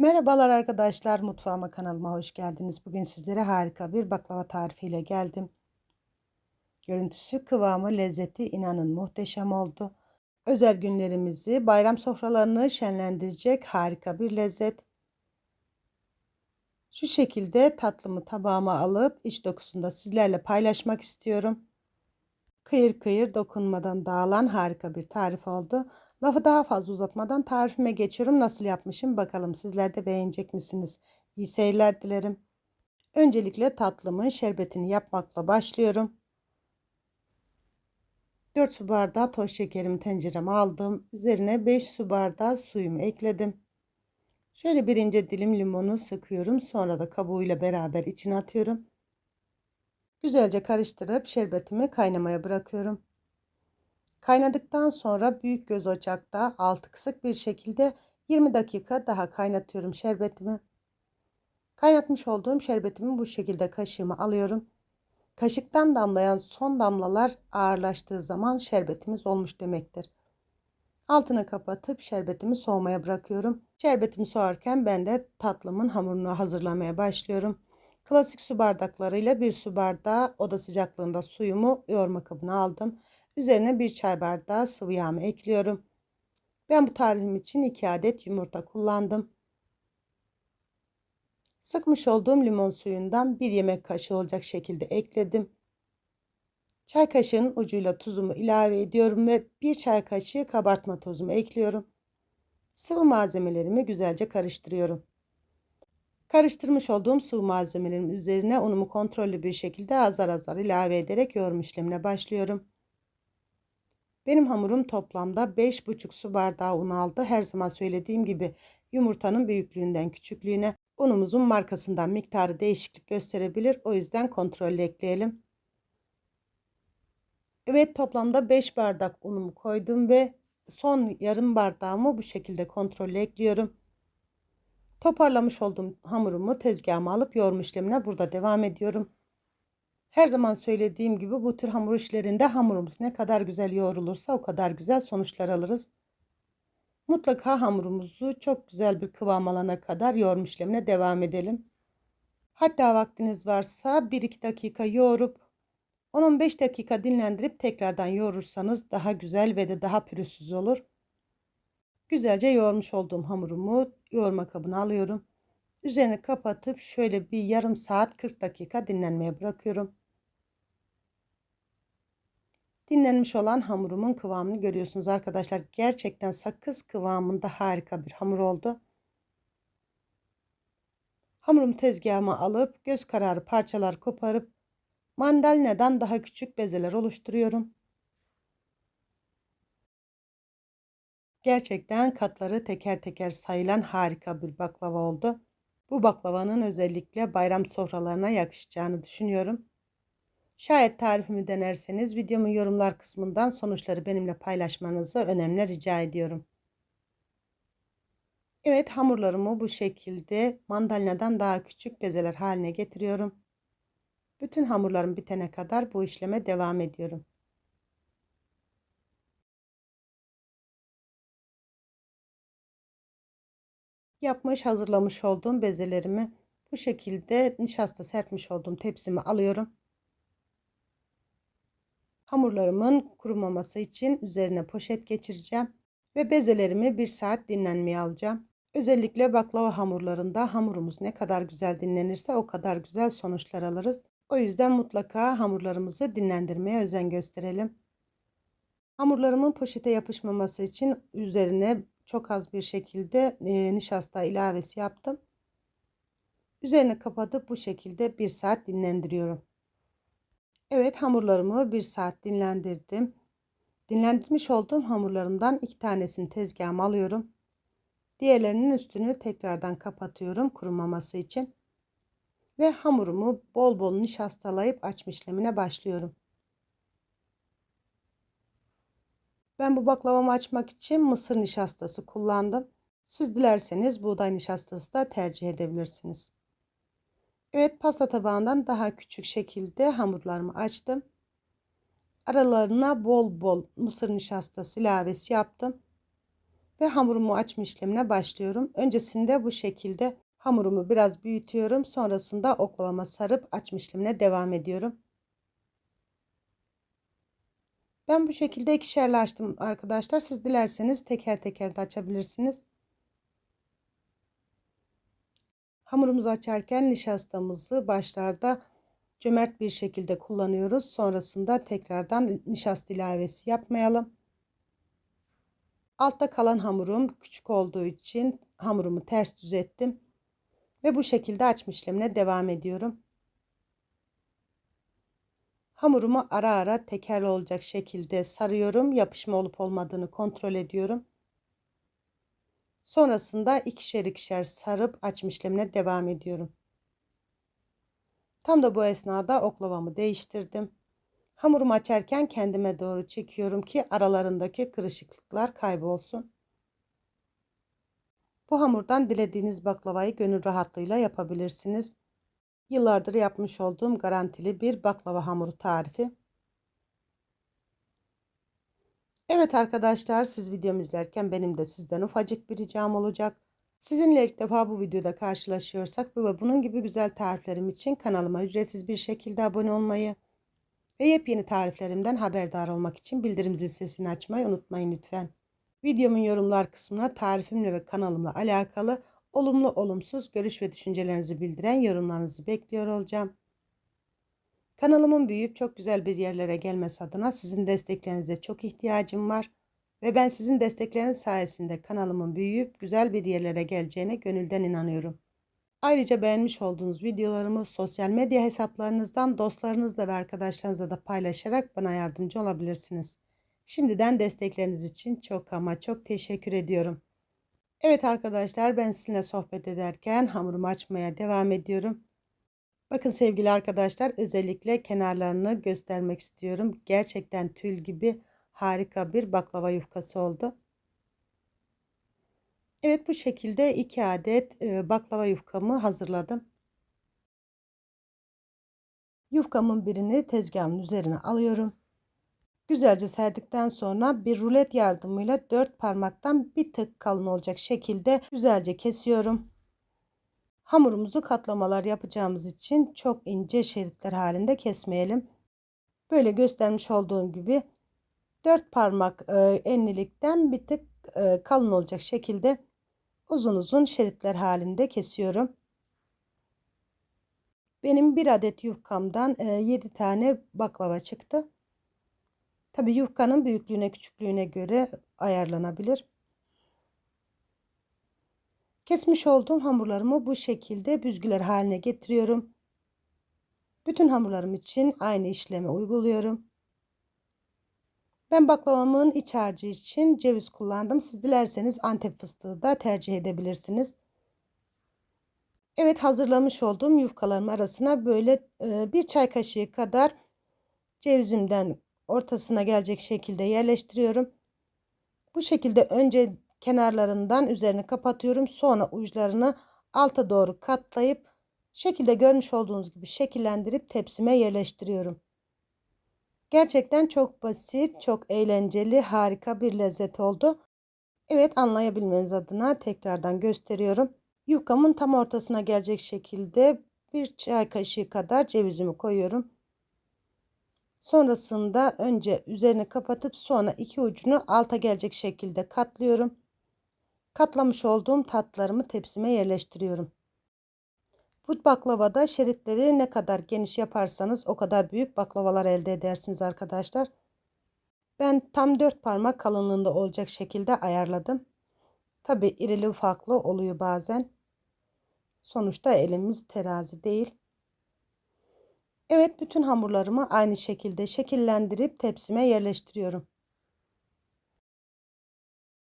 Merhabalar arkadaşlar, mutfağıma kanalıma hoş geldiniz. Bugün sizlere harika bir baklava tarifiyle geldim. Görüntüsü, kıvamı, lezzeti inanın muhteşem oldu. Özel günlerimizi, bayram sofralarını şenlendirecek harika bir lezzet. Şu şekilde tatlımı tabağıma alıp iç dokusunu da sizlerle paylaşmak istiyorum. Kıyır kıyır dokunmadan dağılan harika bir tarif oldu. Lafı daha fazla uzatmadan tarifime geçiyorum. Nasıl yapmışım bakalım sizler de beğenecek misiniz? İyi seyirler dilerim. Öncelikle tatlımın şerbetini yapmakla başlıyorum. 4 su bardağı toz şekerimi tencereme aldım. Üzerine 5 su bardağı suyumu ekledim. Şöyle bir ince dilim limonu sıkıyorum. Sonra da kabuğuyla beraber içine atıyorum. Güzelce karıştırıp şerbetimi kaynamaya bırakıyorum. Kaynadıktan sonra büyük göz ocakta altı kısık bir şekilde 20 dakika daha kaynatıyorum şerbetimi. Kaynatmış olduğum şerbetimi bu şekilde kaşığıma alıyorum. Kaşıktan damlayan son damlalar ağırlaştığı zaman şerbetimiz olmuş demektir. Altını kapatıp şerbetimi soğumaya bırakıyorum. Şerbetimi soğarken ben de tatlımın hamurunu hazırlamaya başlıyorum. Klasik su bardaklarıyla bir su bardağı oda sıcaklığında suyumu yoğurma kabına aldım. Üzerine bir çay bardağı sıvı yağımı ekliyorum. Ben bu tarifim için 2 adet yumurta kullandım. Sıkmış olduğum limon suyundan bir yemek kaşığı olacak şekilde ekledim. Çay kaşığının ucuyla tuzumu ilave ediyorum ve bir çay kaşığı kabartma tozumu ekliyorum. Sıvı malzemelerimi güzelce karıştırıyorum. Karıştırmış olduğum sıvı malzemelerin üzerine unumu kontrollü bir şekilde azar azar ilave ederek yoğurma işlemine başlıyorum. Benim hamurum toplamda 5,5 su bardağı un aldı. Her zaman söylediğim gibi yumurtanın büyüklüğünden küçüklüğüne unumuzun markasından miktarı değişiklik gösterebilir. O yüzden kontrollü ekleyelim. Evet toplamda 5 bardak unumu koydum ve son yarım bardağımı bu şekilde kontrollü ekliyorum. Toparlamış olduğum hamurumu tezgahıma alıp yoğurma işlemine burada devam ediyorum. Her zaman söylediğim gibi bu tür hamur işlerinde hamurumuz ne kadar güzel yoğrulursa o kadar güzel sonuçlar alırız. Mutlaka hamurumuzu çok güzel bir kıvam alana kadar yoğurma işlemine devam edelim. Hatta vaktiniz varsa 1-2 dakika yoğurup 10-15 dakika dinlendirip tekrardan yoğurursanız daha güzel ve de daha pürüzsüz olur. Güzelce yoğurmuş olduğum hamurumu yoğurma kabına alıyorum. Üzerini kapatıp şöyle bir yarım saat 40 dakika dinlenmeye bırakıyorum. Dinlenmiş olan hamurumun kıvamını görüyorsunuz arkadaşlar. Gerçekten sakız kıvamında harika bir hamur oldu. Hamurumu tezgahıma alıp göz kararı parçalar koparıp mandalinadan daha küçük bezeler oluşturuyorum. Gerçekten katları teker teker sayılan harika bir baklava oldu. Bu baklavanın özellikle bayram sofralarına yakışacağını düşünüyorum. Şayet tarifimi denerseniz videomun yorumlar kısmından sonuçları benimle paylaşmanızı önemli rica ediyorum. Evet hamurlarımı bu şekilde mandalinadan daha küçük bezeler haline getiriyorum. Bütün hamurlarım bitene kadar bu işleme devam ediyorum. Yapmış hazırlamış olduğum bezelerimi bu şekilde nişasta serpmiş olduğum tepsimi alıyorum. Hamurlarımın kurumaması için üzerine poşet geçireceğim ve bezelerimi bir saat dinlenmeye alacağım. Özellikle baklava hamurlarında hamurumuz ne kadar güzel dinlenirse o kadar güzel sonuçlar alırız. O yüzden mutlaka hamurlarımızı dinlendirmeye özen gösterelim. Hamurlarımın poşete yapışmaması için üzerine çok az bir şekilde e, nişasta ilavesi yaptım. Üzerine kapatıp bu şekilde bir saat dinlendiriyorum. Evet hamurlarımı bir saat dinlendirdim. Dinlendirmiş olduğum hamurlarımdan iki tanesini tezgahıma alıyorum. Diğerlerinin üstünü tekrardan kapatıyorum kurumaması için. Ve hamurumu bol bol nişastalayıp açma işlemine başlıyorum. Ben bu baklavamı açmak için mısır nişastası kullandım. Siz dilerseniz buğday nişastası da tercih edebilirsiniz. Evet pasta tabağından daha küçük şekilde hamurlarımı açtım. Aralarına bol bol mısır nişastası ilavesi yaptım. Ve hamurumu açma işlemine başlıyorum. Öncesinde bu şekilde hamurumu biraz büyütüyorum. Sonrasında oklavama sarıp açma işlemine devam ediyorum. Ben bu şekilde ikişerli açtım arkadaşlar. Siz dilerseniz teker teker de açabilirsiniz. Hamurumuzu açarken nişastamızı başlarda cömert bir şekilde kullanıyoruz. Sonrasında tekrardan nişasta ilavesi yapmayalım. Altta kalan hamurum küçük olduğu için hamurumu ters düz ettim. Ve bu şekilde açma işlemine devam ediyorum. Hamurumu ara ara tekerli olacak şekilde sarıyorum. Yapışma olup olmadığını kontrol ediyorum. Sonrasında ikişer ikişer sarıp açma işlemine devam ediyorum. Tam da bu esnada oklavamı değiştirdim. Hamurumu açarken kendime doğru çekiyorum ki aralarındaki kırışıklıklar kaybolsun. Bu hamurdan dilediğiniz baklavayı gönül rahatlığıyla yapabilirsiniz. Yıllardır yapmış olduğum garantili bir baklava hamuru tarifi. Evet arkadaşlar siz videomu izlerken benim de sizden ufacık bir ricam olacak. Sizinle ilk defa bu videoda karşılaşıyorsak ve bunun gibi güzel tariflerim için kanalıma ücretsiz bir şekilde abone olmayı ve yepyeni tariflerimden haberdar olmak için bildirim zil sesini açmayı unutmayın lütfen. Videomun yorumlar kısmına tarifimle ve kanalımla alakalı olumlu olumsuz görüş ve düşüncelerinizi bildiren yorumlarınızı bekliyor olacağım. Kanalımın büyüyüp çok güzel bir yerlere gelmesi adına sizin desteklerinize çok ihtiyacım var. Ve ben sizin destekleriniz sayesinde kanalımın büyüyüp güzel bir yerlere geleceğine gönülden inanıyorum. Ayrıca beğenmiş olduğunuz videolarımı sosyal medya hesaplarınızdan dostlarınızla ve arkadaşlarınızla da paylaşarak bana yardımcı olabilirsiniz. Şimdiden destekleriniz için çok ama çok teşekkür ediyorum. Evet arkadaşlar ben sizinle sohbet ederken hamurumu açmaya devam ediyorum. Bakın sevgili arkadaşlar özellikle kenarlarını göstermek istiyorum. Gerçekten tül gibi harika bir baklava yufkası oldu. Evet bu şekilde iki adet baklava yufkamı hazırladım. Yufkamın birini tezgahımın üzerine alıyorum. Güzelce serdikten sonra bir rulet yardımıyla dört parmaktan bir tık kalın olacak şekilde güzelce kesiyorum. Hamurumuzu katlamalar yapacağımız için çok ince şeritler halinde kesmeyelim. Böyle göstermiş olduğum gibi dört parmak e, enlilikten bir tık e, kalın olacak şekilde uzun uzun şeritler halinde kesiyorum. Benim bir adet yufkamdan e, 7 tane baklava çıktı. Tabi yufkanın büyüklüğüne küçüklüğüne göre ayarlanabilir. Kesmiş olduğum hamurlarımı bu şekilde büzgüler haline getiriyorum. Bütün hamurlarım için aynı işlemi uyguluyorum. Ben baklavamın iç harcı için ceviz kullandım. Siz dilerseniz antep fıstığı da tercih edebilirsiniz. Evet hazırlamış olduğum yufkalarım arasına böyle bir çay kaşığı kadar cevizimden ortasına gelecek şekilde yerleştiriyorum. Bu şekilde önce kenarlarından üzerini kapatıyorum. Sonra uçlarını alta doğru katlayıp şekilde görmüş olduğunuz gibi şekillendirip tepsime yerleştiriyorum. Gerçekten çok basit, çok eğlenceli, harika bir lezzet oldu. Evet anlayabilmeniz adına tekrardan gösteriyorum. Yufkamın tam ortasına gelecek şekilde bir çay kaşığı kadar cevizimi koyuyorum. Sonrasında önce üzerini kapatıp sonra iki ucunu alta gelecek şekilde katlıyorum. Katlamış olduğum tatlarımı tepsime yerleştiriyorum. Bu baklavada şeritleri ne kadar geniş yaparsanız o kadar büyük baklavalar elde edersiniz arkadaşlar. Ben tam 4 parmak kalınlığında olacak şekilde ayarladım. Tabi irili ufaklı oluyor bazen. Sonuçta elimiz terazi değil. Evet bütün hamurlarımı aynı şekilde şekillendirip tepsime yerleştiriyorum.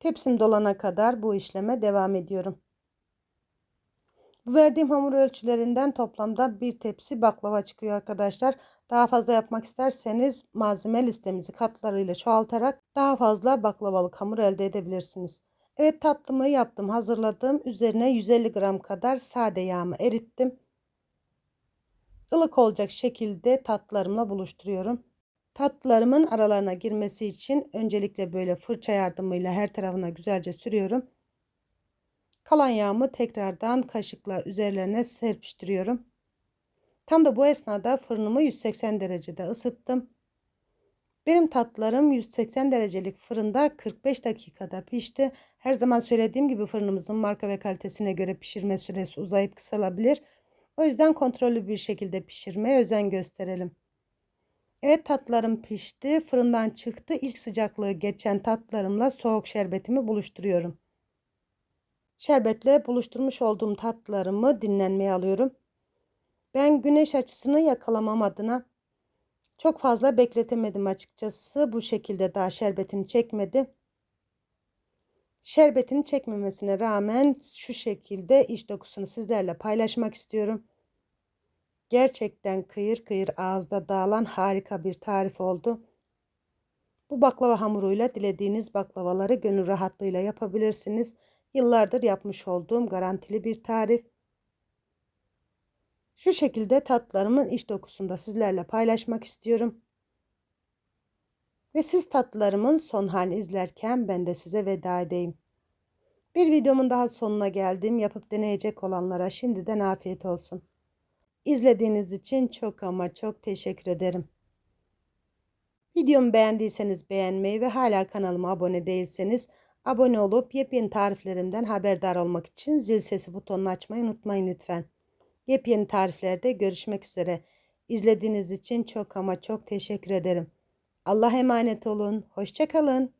Tepsim dolana kadar bu işleme devam ediyorum. Bu verdiğim hamur ölçülerinden toplamda bir tepsi baklava çıkıyor arkadaşlar. Daha fazla yapmak isterseniz malzeme listemizi katlarıyla çoğaltarak daha fazla baklavalık hamur elde edebilirsiniz. Evet tatlımı yaptım hazırladım. Üzerine 150 gram kadar sade yağımı erittim ılık olacak şekilde tatlarımla buluşturuyorum. Tatlılarımın aralarına girmesi için öncelikle böyle fırça yardımıyla her tarafına güzelce sürüyorum. Kalan yağımı tekrardan kaşıkla üzerlerine serpiştiriyorum. Tam da bu esnada fırınımı 180 derecede ısıttım. Benim tatlılarım 180 derecelik fırında 45 dakikada pişti. Her zaman söylediğim gibi fırınımızın marka ve kalitesine göre pişirme süresi uzayıp kısalabilir. O yüzden kontrollü bir şekilde pişirmeye özen gösterelim. Evet tatlarım pişti. Fırından çıktı. İlk sıcaklığı geçen tatlarımla soğuk şerbetimi buluşturuyorum. Şerbetle buluşturmuş olduğum tatlarımı dinlenmeye alıyorum. Ben güneş açısını yakalamam adına çok fazla bekletemedim açıkçası. Bu şekilde daha şerbetini çekmedi. Şerbetini çekmemesine rağmen şu şekilde iç dokusunu sizlerle paylaşmak istiyorum. Gerçekten kıyır kıyır ağızda dağılan harika bir tarif oldu. Bu baklava hamuruyla dilediğiniz baklavaları gönül rahatlığıyla yapabilirsiniz. Yıllardır yapmış olduğum garantili bir tarif. Şu şekilde tatlarımın iç dokusunu da sizlerle paylaşmak istiyorum. Ve siz tatlılarımın son halini izlerken ben de size veda edeyim. Bir videomun daha sonuna geldim. Yapıp deneyecek olanlara şimdiden afiyet olsun. İzlediğiniz için çok ama çok teşekkür ederim. Videomu beğendiyseniz beğenmeyi ve hala kanalıma abone değilseniz abone olup yepyeni tariflerimden haberdar olmak için zil sesi butonunu açmayı unutmayın lütfen. Yepyeni tariflerde görüşmek üzere. İzlediğiniz için çok ama çok teşekkür ederim. Allah emanet olun. Hoşçakalın.